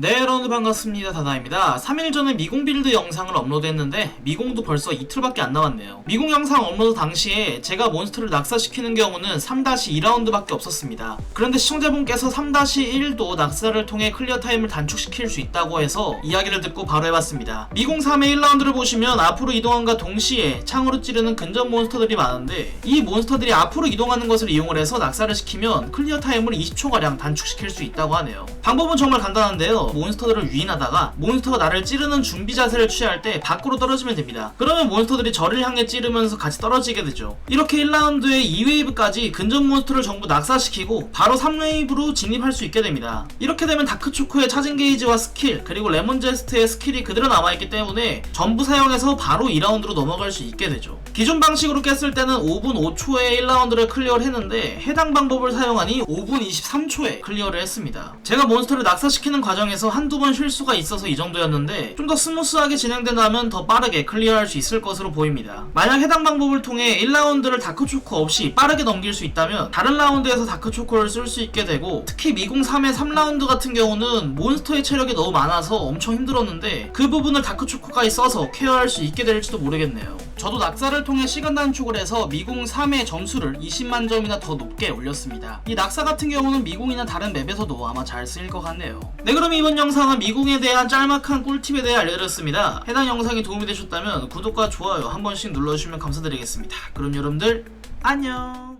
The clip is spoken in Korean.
네 여러분 반갑습니다. 다다입니다. 3일 전에 미공 빌드 영상을 업로드했는데 미공도 벌써 이틀밖에 안 남았네요. 미공 영상 업로드 당시에 제가 몬스터를 낙사시키는 경우는 3-2라운드밖에 없었습니다. 그런데 시청자분께서 3-1도 낙사를 통해 클리어 타임을 단축시킬 수 있다고 해서 이야기를 듣고 바로 해봤습니다. 미공 3의 1라운드를 보시면 앞으로 이동함과 동시에 창으로 찌르는 근접 몬스터들이 많은데 이 몬스터들이 앞으로 이동하는 것을 이용을 해서 낙사를 시키면 클리어 타임을 20초가량 단축시킬 수 있다고 하네요. 방법은 정말 간단한데요 몬스터들을 유인하다가 몬스터가 나를 찌르는 준비 자세를 취할 때 밖으로 떨어지면 됩니다. 그러면 몬스터들이 저를 향해 찌르면서 같이 떨어지게 되죠. 이렇게 1라운드에 2웨이브까지 근접 몬스터를 전부 낙사시키고 바로 3웨이브로 진입할 수 있게 됩니다. 이렇게 되면 다크초코의 차징 게이지와 스킬 그리고 레몬 제스트의 스킬이 그대로 남아있기 때문에 전부 사용해서 바로 2라운드로 넘어갈 수 있게 되죠. 기존 방식으로 깼을 때는 5분 5초에 1라운드를 클리어를 했는데 해당 방법을 사용하니 5분 23초에 클리어를 했습니다. 제가 몬스터를 낙사시키는 과정에서 한두 번 실수가 있어서 이 정도였는데 좀 더 스무스하게 진행된다면 더 빠르게 클리어할 수 있을 것으로 보입니다. 만약 해당 방법을 통해 1라운드를 다크초코 없이 빠르게 넘길 수 있다면 다른 라운드에서 다크초코를 쓸 수 있게 되고 특히 미공 3의 3라운드 같은 경우는 몬스터의 체력이 너무 많아서 엄청 힘들었는데 그 부분을 다크초코까지 써서 케어할 수 있게 될지도 모르겠네요. 저도 낙사를 통해 시간 단축을 해서 미공 3의 점수를 20만 점이나 더 높게 올렸습니다. 이 낙사 같은 경우는 미공이나 다른 맵에서도 아마 잘 쓰일 것 같네요. 네 그럼 이번 영상은 미공에 대한 짤막한 꿀팁에 대해 알려드렸습니다. 해당 영상이 도움이 되셨다면 구독과 좋아요 한 번씩 눌러주시면 감사드리겠습니다. 그럼 여러분들 안녕